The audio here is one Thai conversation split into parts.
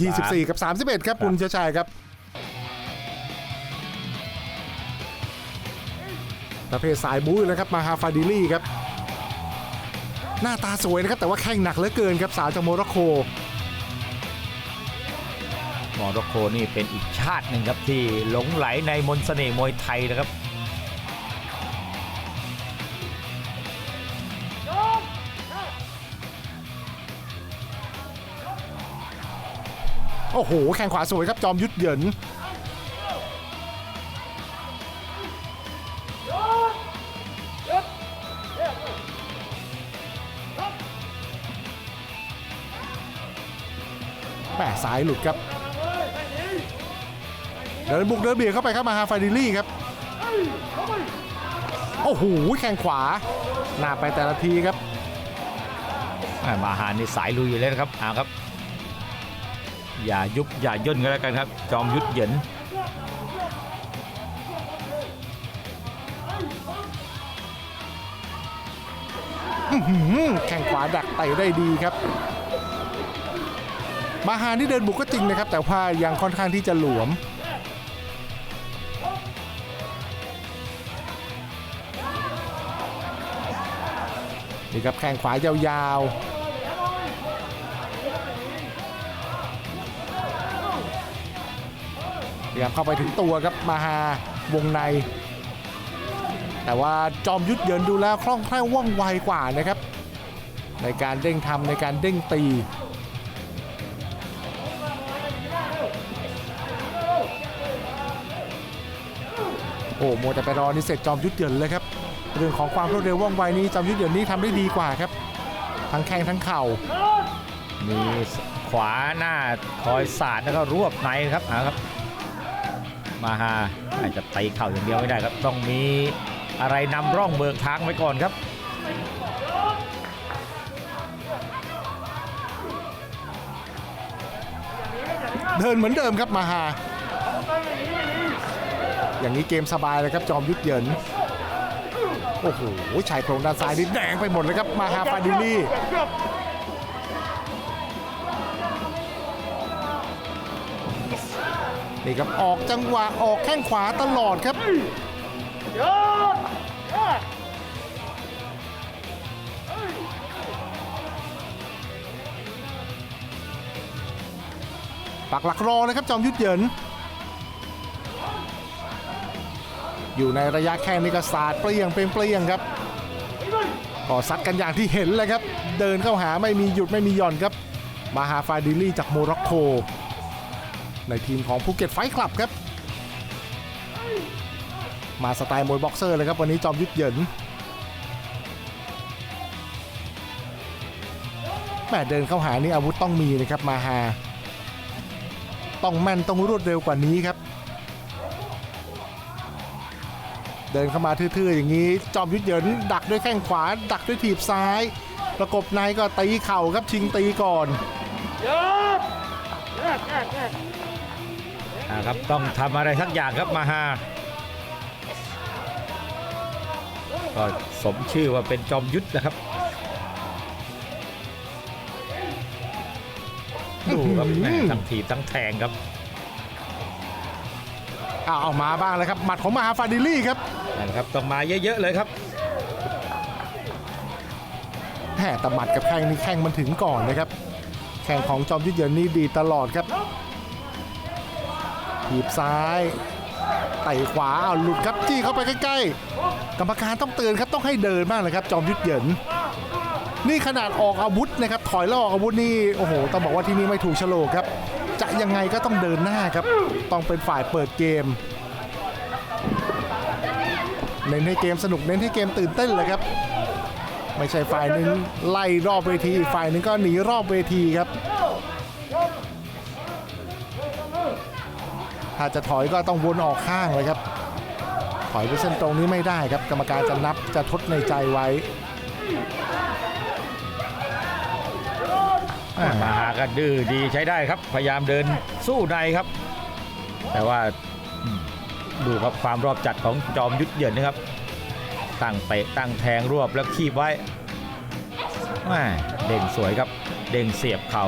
24 กับ 31 ครับคุณเชยชัยครับ ประเภทสายบู๊อยู่นะครับมาฮาฟาดิลี่ครับ หน้าตาสวยนะครับ แต่ว่าแข้งหนักเหลือเกินครับ สาวจากโมร็อกโกโมร็อกโกนี่เป็นอีกชาติหนึ่งครับที่หลงไหลในมนต์เสน่ห์มวยไทยนะครับ โอ้โห แข้งขวาสวยครับจอมยุทธเหยินแหมสายหลุดครับเดินบุกเดินเบียดเข้าไปครับมาฮาฟาดิลี่ครับ โอ้โหแข้งขวา หน้าไปแต่ละทีครับอ่ามาหานี่สายลุยอยู่เลยนะครับเอาครับ อย่ายุบอย่าย่นกันแล้วกันครับ จอมยุทธเหยินแข้งขวาดักไต่ได้ดีครับ มาฮานี่เดินบุกก็จริงนะครับ แต่ว่ายังค่อนข้างที่จะหลวม นี่ครับแข้งขวายาวๆ พยายามเข้าไปถึงตัวครับมาฮาวงใน แต่ว่าจอมยุทธเยินดูแล้วคล่องแคล่วว่องไวกว่านะครับ ในการเด้งทำในการเด้งตีโอ้โมแต่ไปรอนี่เสร็จจอมยุทธเยินเลยครับ เรื่องของความรวดเร็วว่องไวนี้จอมยุทธเยินนี่ทำได้ดีกว่าครับ ทั้งแข้งทั้งเข่ามีขวาหน้าคอยสาดแล้วก็รวบในครับเอาครับ มาหาอาจจะตีเข่าอย่างเดียวไม่ได้ครับ ต้องมีอะไรนำร่องเบิกทางไว้ก่อนครับเดินเหมือนเดิมครับมาฮาอย่างนี้เกมสบายเลยครับจอมยุทธเยินโอ้โหชายโครงด้านซ้ายนี่แดงไปหมดเลยครับมาฮาฟาดิลี่ นี่ครับออกจังหวะออกแข้งขวาตลอดครับปักหลักรอเลยครับจอมยุทธเยินอยู่ในระยะแข้งนี่ก็สาดเปรี้ยงเป็นเปรี้ยงครับก็ซัดกันอย่างที่เห็นเลยครับ เดินเข้าหาไม่มีหยุดไม่มีหย่อนครับ มาฮาฟาดิลี่จากโมร็อกโก ในทีมของภูเก็ตไฟคลับครับ มาสไตล์มวยบ็อกเซอร์เลยครับวันนี้จอมยุทธเหยินแม่เดินเข้าหานี่อาวุธต้องมีนะครับมาฮาต้องแม่นต้องรวดเร็วกว่านี้ครับ เดินเข้ามาทื่อๆอย่างนี้จอมยุทธเหยินดักด้วยแข้งขวา ดักด้วยถีบซ้าย ประกบในก็ตีเข่าครับชิงตีก่อน อ่าครับต้องทำอะไรสักอย่างครับมาฮาก็สมชื่อว่าเป็นจอมยุทธนะครับดูครับแม่ทั้งถีบทั้งแทงครับเอาเอามาบ้างเลยครับหมัดของมหาฟาดิลี่ครับนะครับต้องมาเยอะๆเลยครับแหมแต่หมัดกับแข้งนี่แข้งมันถึงก่อนนะครับ แข้งของจอมยุทธเหยินนี่ดีตลอดครับ ถีบซ้ายไต่ขวาเอาหลุดครับจี้เข้าไปใกล้ๆ กรรมการต้องเตือนครับต้องให้เดินบ้างเลยครับ จอมยุทธเหยินนี่ขนาดออกอาวุธนะครับถอยแล้วออกอาวุธนี่โอ้โหต้องบอกว่าที่นี่ไม่ถูกโฉลกครับ จะยังไงก็ต้องเดินหน้าครับ ต้องเป็นฝ่ายเปิดเกมเน้นให้เกมสนุกเน้นให้เกมตื่นเต้นเลยครับ ไม่ใช่ฝ่ายหนึ่งไล่รอบเวทีอีกฝ่ายหนึ่งก็หนีรอบเวทีครับ ถ้าจะถอยก็ต้องวนออกข้างเลยครับ ถอยไปเส้นตรงนี้ไม่ได้ครับ กรรมการจะนับจะทดในใจไว้มาหาก็ดื้อดีใช้ได้ครับ พยายามเดินสู้ในครับ แต่ว่าดูครับความรอบจัดของจอมยุทธเยินนะครับ ตั้งเตะตั้งแทงรวบแล้วคีบไว้เด้งสวยครับ เด้งเสียบเข่า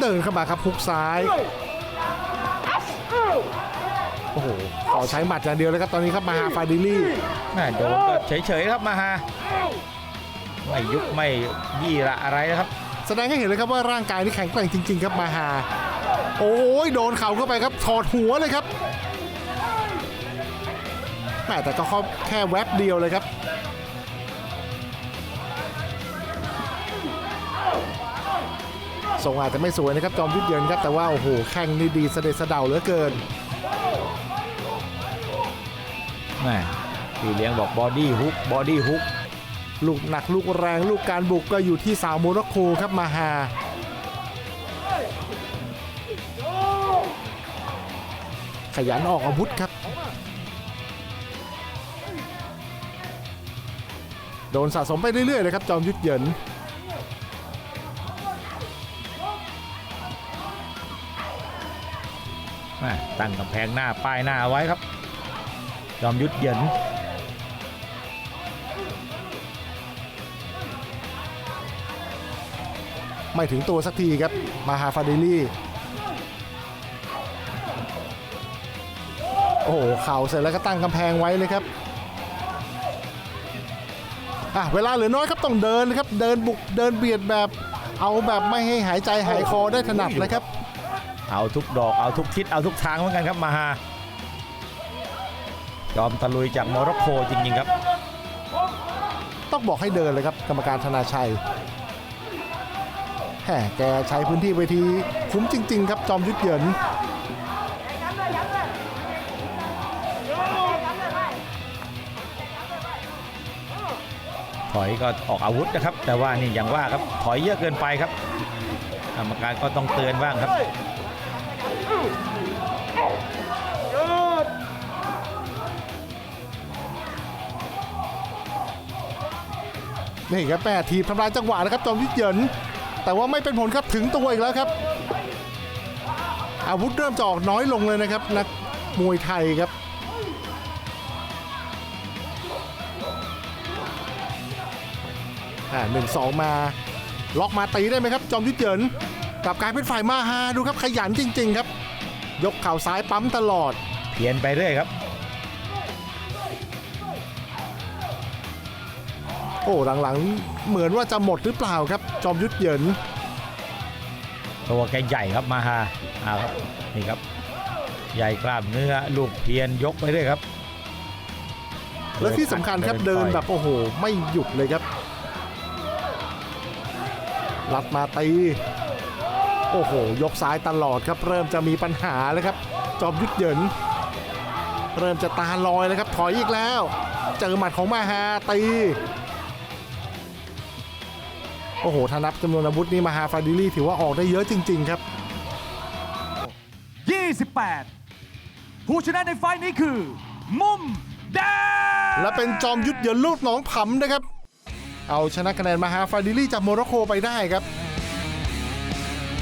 เดินเข้ามาครับฮุกซ้ายโอ้โหขอใช้หมัดอย่างเดียวเลยครับตอนนี้ครับมาฮาฟาดิลี่แม่โดนก็เฉยๆครับมาฮาไม่ยุบไม่ยี่ระอะไรนะครับ แสดงให้เห็นเลยครับว่าร่างกายนี่แข็งแกร่งจริง ๆ ครับมาฮาโอ้ยโดนเข่าเข้าไปครับถอดหัวเลยครับแม่แต่ก็เขาแค่แวบเดียวเลยครับ ทรงอาจจะไม่สวยนะครับจอมยุทธเยินครับแต่ว่าโอ้โหแข้งนี่ดีเสด็จเสะเดาเหลือเกินแม่พี่เลี้ยงบอกบอดี้ฮุกบอดี้ฮุกลูกหนักลูกแรงลูกการบุกก็อยู่ที่สาวโมร็อกโกครับมาฮาขยันออกอาวุธครับ โดนสะสมไปเรื่อยๆเลยครับจอมยุทธเหยิน ตั้งกำแพงหน้าป้ายหน้าไว้ครับ ยอมยุดเหยินไม่ถึงตัวสักทีครับ มาฮาฟาเดลี่ โอ้โห เข่าเสร็จแล้วก็ตั้งกำแพงไว้เลยครับอะเวลาเหลือน้อยครับต้องเดินนะครับ เดินบุกเดินเบียดแบบ เอาแบบไม่ให้หายใจหายคอได้ถนัดเลยครับ เอาทุกดอกเอาทุกทิศเอาทุกทางเหมือนกันครับมาฮาจอมตะลุยจากโมร็อกโกจริงๆครับ ต้องบอกให้เดินเลยครับกรรมการธนาชัยแหมแกใช้พื้นที่เวทีคุ้มจริง ๆ ครับจอมยุทธเหยินถอยก็ออกอาวุธนะครับ แต่ว่านี่อย่างว่าครับถอยเยอะเกินไปครับกรรมการก็ต้องเตือนบ้างครับ นี่ครับแม่ทีทำลายจังหวะนะครับจอมยุทเหยิน แต่ว่าไม่เป็นผลครับถึงตัวอีกแล้วครับ อาวุธเริ่มจะออกน้อยลงเลยนะครับนักมวยไทยครับอ่าหนึ่งสองมาล็อกมาตีได้ไหมครับ จอมยุทธเหยินกลับกลายเป็นฝ่ายมาฮาดูครับขยันจริง ๆ ครับ ยกเข่าซ้ายปั๊มตลอด เพียนไปเรื่อยครับ อ้หลังๆ เหมือนว่าจะหมดหรือเปล่าครับ จอมยุทธเหยิน ตัวแกใหญ่ครับมาฮาเอาครับนี่ครับ ใหญ่กล้ามเนื้อลูกเพียนยกไปเรื่อยครับ และที่สำคัญครับเดินแบบโอ้โห ไม่หยุดเลยครับลัดมาตีโอ้โห ยกซ้ายตลอดครับ เริ่มจะมีปัญหาแล้วครับ จอมยุทธเหยิน เริ่มจะตาลอยแล้วครับ ถอยอีกแล้ว เจอหมัดของมาฮาตีโอ้โหถ้านับจำนวนอาวุธนี่มาฮาฟาดิลี่ถือว่าออกได้เยอะจริง ๆ ครับ 28 ผู้ชนะในไฟล์นี้คือ มุมแดงและเป็นจอมยุทธเหยินลูกหนองผำนะครับ เอาชนะคะแนนมาฮาฟาดิลี่จากโมร็อกโกไปได้ครับ